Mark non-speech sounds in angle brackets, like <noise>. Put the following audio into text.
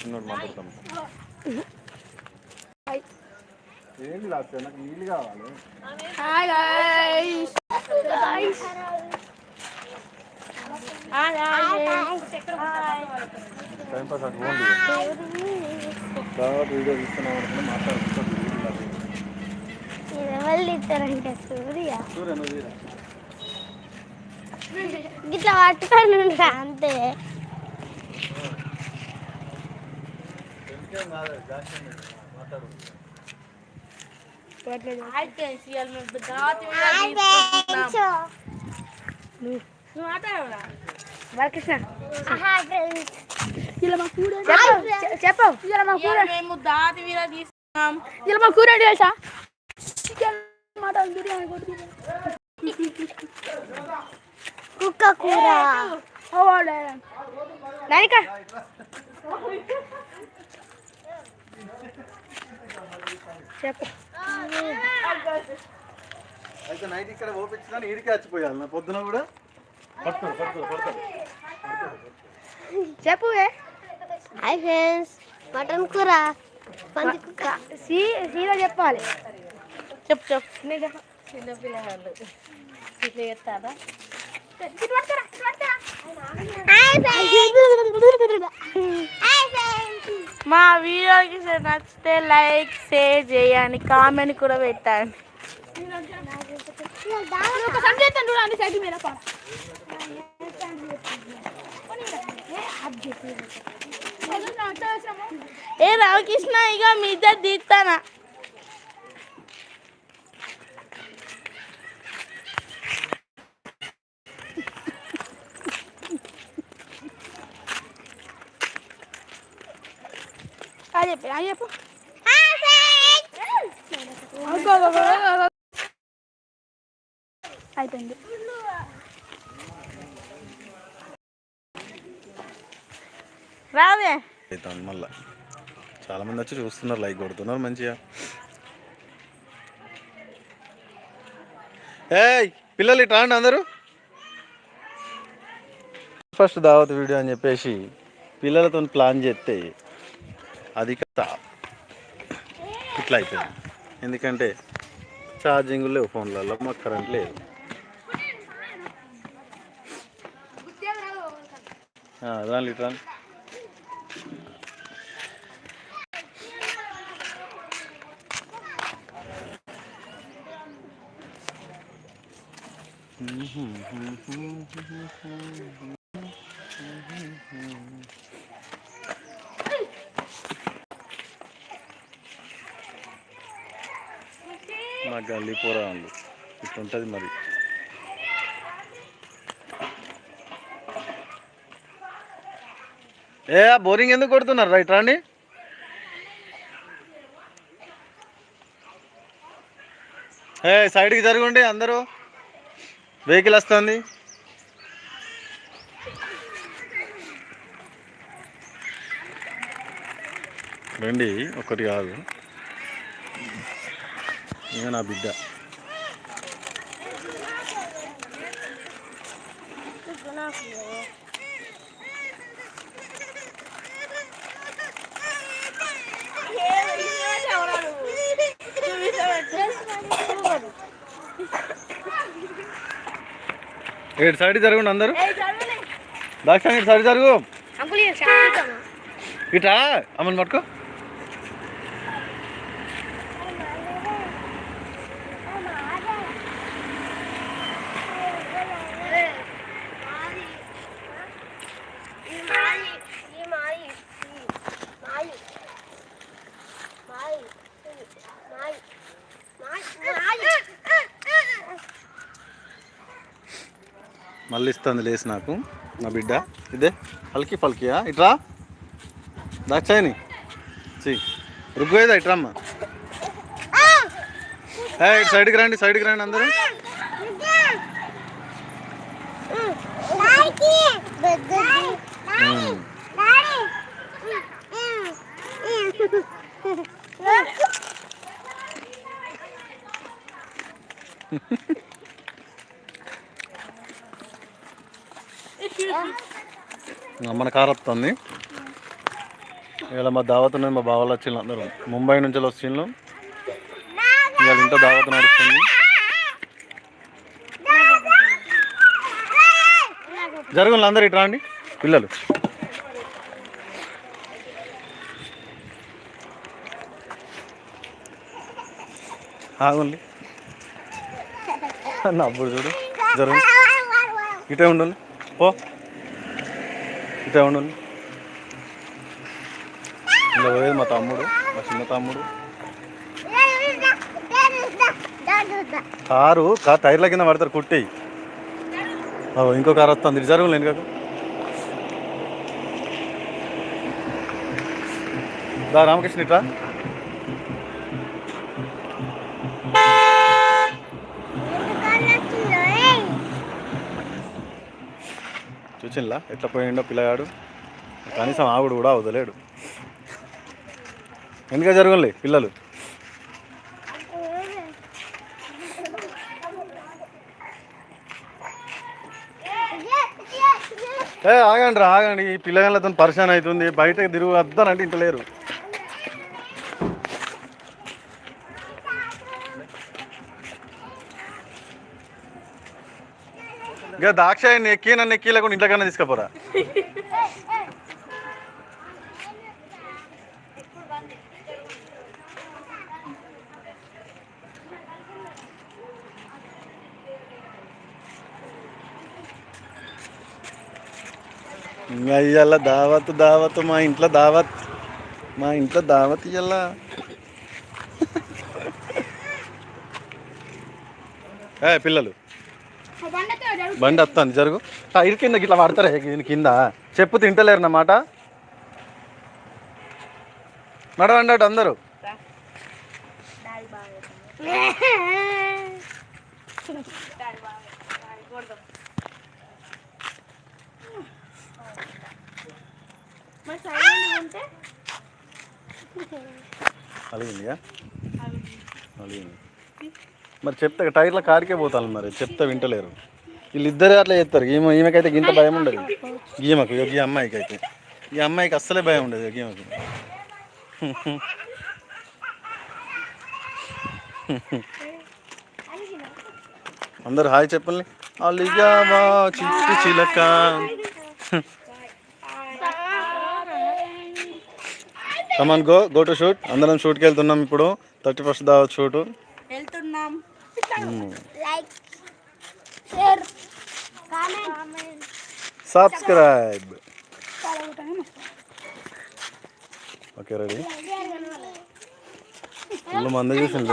చిన్నోడు మాట్లాడతాం. ఏంటి లాస్ట్ నాకు నీళ్ళు కావాలి. Hi guys guys time pass అటు పోండి తర్వాత వీడియో తీస్తున్నాం అనుకున్నా మాట్లాడుకుంటాం ఎవరు ఇస్తారంటే సూర్య? సూర్య నువ్వు. ఇట్లా పట్టుకొని ఉంటా అంతే ఇంకేం కాదు, జాస్తి ఉంది. మాట్లాడు. హాయ్ గైస్ ఇవాళ మేము దావత్ వీడియో తీసుకుంటున్నాం నువ్వు మాట్లాడరా బాలకృష్ణ ఇలా మా కూర మేము దావత్ వీడియో తీసుకున్నాం ఇలా మా కూర తెలుసా చికెన్ మటన్ బిర్యానీ కుక్క కూర నానిక చెప్పు. అయితే నైట్ ఇక్కడ ఓపించినా ఈడికే వచ్చిపోయాలి నా పొద్దున కూడా? పట్టుకో పట్టుకో పట్టుకో. చెప్పు హాయ్ ఫ్రెండ్స్ మటన్ కూర పంది కుక్క సీ సీదా చెప్పాలి. చెప్పు చెప్పు. నేను చెప్ప. చిన్న పిల్లలు ఇట్లా చెప్తారా హాయ్ ఫ్రెండ్స్ హాయ్ ఫ్రెండ్స్ మా వీడియోకి నచ్చితే లైక్ షేర్ చేయండి. కామెంట్ కూడా పెట్టండి. ఏ రామకృష్ణ ఇక మీ ఇద్దరు తీస్తానా అది చెప్పు అది చెప్పు అయిపోయింది రావే అవుతాను మళ్ళా. చాలా మంది వచ్చి చూస్తున్నారు లైక్ కొడుతున్నారు మంచిగా. ఏయ్ పిల్లలు ఇట్లా అండి అందరూ. ఫస్ట్ దావత్ వీడియో అని చెప్పేసి పిల్లలతో ప్లాన్ చేస్తే అది ఇట్లా అయిపోయింది ఎందుకంటే ఛార్జింగ్ లేవు ఫోన్లలో మాకు కరెంట్ లేదు ఆ, రాండి Mm-hmm. మా గల్లీ పోరాళ్ళు ఇట్లుంటుంది మరి. ఏ బోరింగ్ ఎందుకు కొడుతున్నారు? రైట్ రాండి. ఏ సైడ్కి జరగండి అందరూ. వెహికల్ వస్తుంది. రండి ఒకటి కాదు. ఇక నా బిడ్డ. ఏడు సైడ్ జరగండి అందరూ. దాక్షాన్ని ఇటు సైడ్ జరుగు. ఇట్రా అమ్మని పట్టుకో. మళ్ళీ ఇస్తుంది లేసి నాకు నా బిడ్డ ఇదే పల్కి పల్కియా ఇట్రా దాక్షాయిని చి రుగ్వేదా ఇట్రమ్మా ఇటు సైడ్కి రండి సైడ్కి రండి అందరూ మన కార్ వస్తుంది. ఇలా మా దావత్ ఉన్నది మా బావలు వచ్చిండ్రు అందరూ. ముంబై నుంచి వచ్చిండ్రు ఇవాళ ఇంట్లో దావత్ నడుస్తుంది. జరుగులు అందరు ఇటు రండి. పిల్లలు. ఆగుండి నవ్వుడు చూడు. జరుగు ఇటే ఉండాలి పో. ఇటే ఉండాలి ఇలా పోయేది మా తమ్ముడు మా చిన్న తమ్ముడు. కారు కా టైర్ల కింద పడతారు కుట్టి ఇంకో కారు వస్తుంది. రిజర్వ్ లేని వెనుక దా రామకృష్ణ ఇట్లా చూసింలా ఎట్లా పోయిండో పిల్లగాడు. కనీసం ఆవిడ కూడా అవదలేడు ఎందుకే జరగలే పిల్లలు? ఏ ఆగండి రా ఆగండి. ఈ పిల్లగాళ్ళతో పరిశాన్ అవుతుంది. బయటకు తిరుగు వద్దానంటే ఇంత లేరు. ఇక దాక్షాయన్ని ఎక్కి నన్ను ఎక్కి లేకుండా ఇంట్లోకన్నా తీసుకుపోరా. ఇంకా దావత్ దావత్ మా ఇంట్లో దావత్ మా ఇంట్లో దావత్ ఇయ్యాల. పిల్లలు. బండి వస్తుంది జరుగు. టైర్ కింద ఇట్లా పడతారా దీని కింద. చెప్పు తింటలేరు అన్నమాట నడవండి అటు అందరూ. <laughs> అలిగిందిగా? అలిగింది. మరి చెప్తే టైర్ల కారికే పోతాను మరి చెప్తే వింటలేరు. వీళ్ళిద్దరే అట్లా చేస్తారు. ఈమె ఈమెకైతే గింత భయం ఉండదు. ఈమెకు ఈ అమ్మాయికి అయితే ఈ అమ్మాయికి అస్సలే భయం ఉండదు ఈమెకు అందరు హాయ్ చెప్పండి. అలిగావా చిట్టి చిలక. Come on go go to shoot అందరం షూట్కి వెళ్తున్నాం ఇప్పుడు. థర్టీ ఫస్ట్ దావత్ shoot. Like share comment. Subscribe. Okay ready? Full మంది చూసింది